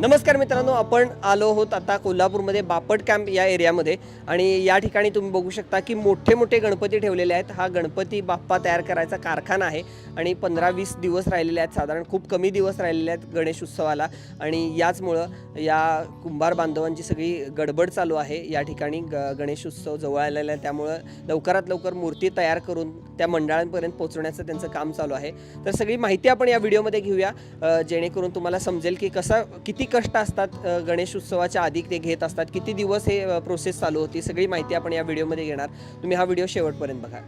नमस्कार मित्रांनो आपण आलो आहोत आता कोल्हापूरमध्ये बापट कॅम्प या एरियामध्ये. आणि या ठिकाणी तुम्ही बघू शकता की मोठे मोठे गणपती ठेवलेले आहेत. हा गणपती बाप्पा तयार करायचा कारखाना आहे. आणि पंधरा वीस दिवस राहिलेले आहेत. साधारण खूप कमी दिवस राहिलेले आहेत गणेश उत्सवाला. आणि याचमुळं या कुंभार बांधवांची सगळी गडबड चालू आहे. या ठिकाणी ग गणेश उत्सव जवळ आलेला आहे. त्यामुळं लवकरात लवकर मूर्ती तयार करून त्या मंडळांपर्यंत पोहोचवण्याचं त्यांचं काम चालू आहे. तर सगळी माहिती आपण या व्हिडिओमध्ये घेऊया. जेणेकरून तुम्हाला समजेल की कसा किती कष्ट असतात गणेश उत्सवाच्या आधी ते घेत असतात. किती दिवस हे प्रोसेस चालू होती? सगळी माहिती आपण या व्हिडिओमध्ये घेणार. तुम्ही हा व्हिडिओ शेवटपर्यंत बघा.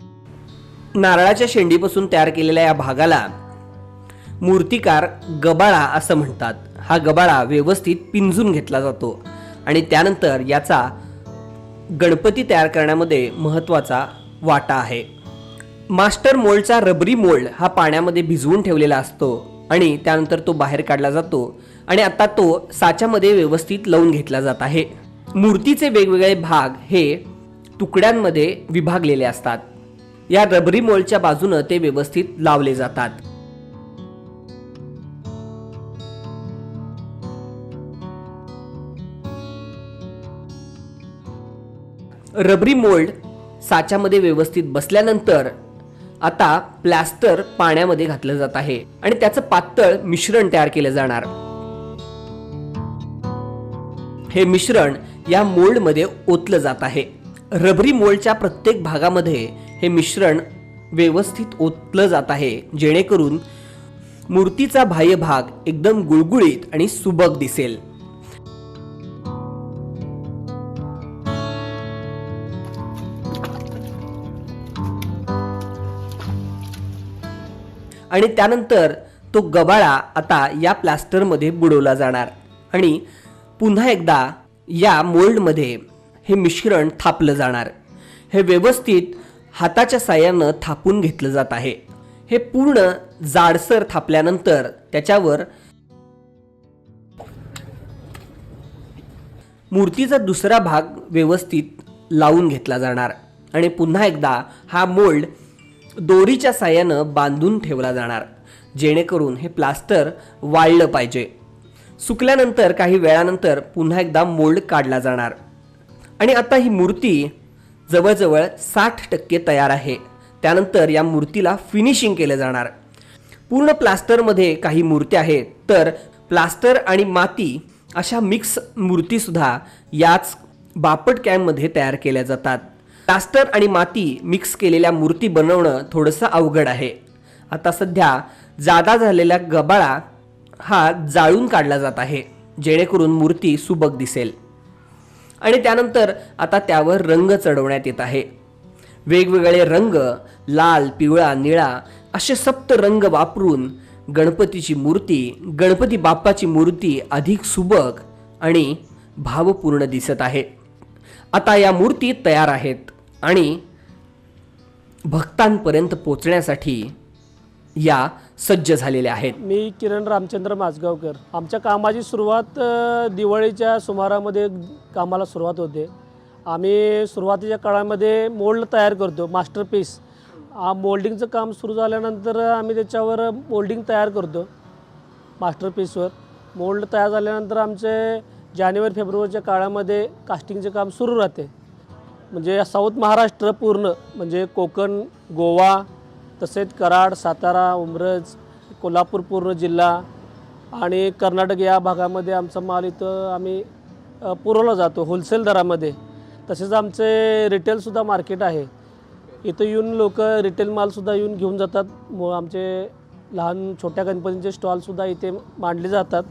नारळाच्या शेंडीपासून तयार केलेल्या या भागाला मूर्तिकार गबाळा असं म्हणतात. हा गबाळा व्यवस्थित पिंजून घेतला जातो आणि त्यानंतर याचा गणपती तयार करण्यामध्ये महत्त्वाचा वाटा आहे. मास्टर मोल्डचा रबरी मोल्ड हा पाण्यामध्ये भिजवून ठेवलेला असतो. आणि त्यानंतर तो बाहेर काढला जातो आणि आता तो साच्यामध्ये व्यवस्थित लावून घेतला जात आहे. मूर्तीचे वेगवेगळे भाग हे तुकड्यांमध्ये विभागलेले असतात. या रबरी मोल्डच्या बाजूनं ते व्यवस्थित लावले जातात. रबरी मोल्ड साच्यामध्ये व्यवस्थित बसल्यानंतर आता प्लॅस्टर पाण्यामध्ये घातलं जात आहे आणि त्याचं पातळ मिश्रण तयार केलं जाणार. हे मिश्रण या मोल्डमध्ये ओतलं जात आहे. रबरी मोल्डच्या प्रत्येक भागामध्ये हे मिश्रण व्यवस्थित ओतलं जात आहे जेणेकरून मूर्तीचा बाह्य भाग एकदम गुळगुळीत आणि सुबक दिसेल. आणि त्यानंतर तो गबाळा आता या प्लास्टरमध्ये बुडवला जाणार. आणि पुन्हा एकदा या मोल्डमध्ये हे मिश्रण थापलं जाणार. हे व्यवस्थित हाताच्या साह्यानं थापून घेतलं जात आहे. हे पूर्ण जाडसर थापल्यानंतर त्याच्यावर मूर्तीचा दुसरा भाग व्यवस्थित लावून घेतला जाणार. आणि पुन्हा एकदा हा मोल्ड दोरीच्या साह्यानं बांधून ठेवला जाणार जेणेकरून हे प्लास्टर वाळलं पाहिजे. सुकल्यानंतर काही वेळानंतर पुन्हा एकदा मोल्ड काढला जाणार. आणि आता ही मूर्ती जवळजवळ साठ टक्के तयार आहे. त्यानंतर या मूर्तीला फिनिशिंग केलं जाणार. पूर्ण प्लास्टरमध्ये काही मूर्त्या आहेत तर प्लास्टर आणि माती अशा मिक्स मूर्तीसुद्धा याच बापट कॅम्पमध्ये तयार केल्या जातात. प्लास्टर आणि माती मिक्स केलेल्या मूर्ती बनवणं थोडंसं अवघड आहे. आता सध्या जादा झालेला गबाळा हा जाळून काढला जात आहे जेणेकरून मूर्ती सुबक दिसेल. आणि त्यानंतर आता त्यावर रंग चढवण्यात येत आहे. वेगवेगळे रंग लाल पिवळा निळा असे सप्त रंग वापरून गणपतीची मूर्ती गणपती बाप्पाची मूर्ती अधिक सुबक आणि भावपूर्ण दिसत आहे. आता या मूर्ती तयार आहेत. आणि भक्तांपर्यंत पोचण्यासाठी या सज्ज झालेल्या आहेत. मी किरण रामचंद्र माजगावकर. आमच्या कामाची सुरुवात दिवाळीच्या सुमारामध्ये कामाला सुरुवात होते. आम्ही सुरुवातीच्या काळामध्ये मोल्ड तयार करतो मास्टरपीस. मोल्डिंगचं काम सुरू झाल्यानंतर आम्ही त्याच्यावर मोल्डिंग तयार करतो मास्टरपीसवर. मोल्ड तयार झाल्यानंतर आमचे जानेवारी फेब्रुवारीच्या काळामध्ये कास्टिंगचे काम सुरू राहते. म्हणजे साऊथ महाराष्ट्र पूर्ण म्हणजे कोकण गोवा तसेच कराड सातारा उमरज कोल्हापूर पूर्ण जिल्हा आणि कर्नाटक या भागामध्ये आमचा माल इथं आम्ही पुरवला जातो होलसेल दरामध्ये. तसेच आमचे रिटेलसुद्धा मार्केट आहे. इथं येऊन लोक रिटेल मालसुद्धा येऊन घेऊन जातात. मग आमचे लहान छोट्या गणपतींचे स्टॉलसुद्धा इथे मांडले जातात.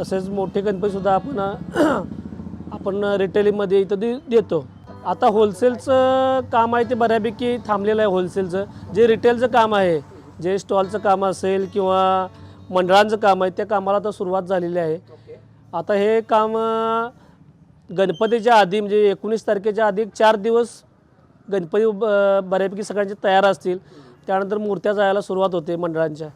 तसेच मोठे गणपतीसुद्धा आपण आपण रिटेलिंगमध्ये इथं दे देतो. आता होलसेलचं काम आहे ते बऱ्यापैकी थांबलेलं आहे होलसेलचं जे रिटेलचं काम आहे जे स्टॉलचं काम असेल किंवा मंडळांचं काम आहे त्या कामाला आता सुरुवात झालेली आहे. आता हे काम गणपतीच्या आधी म्हणजे एकोणीस तारखेच्या आधी चार दिवस गणपती ब- बऱ्यापैकी सगळ्यांचे तयार असतील. त्यानंतर मूर्त्या जायला सुरुवात होते मंडळांच्या.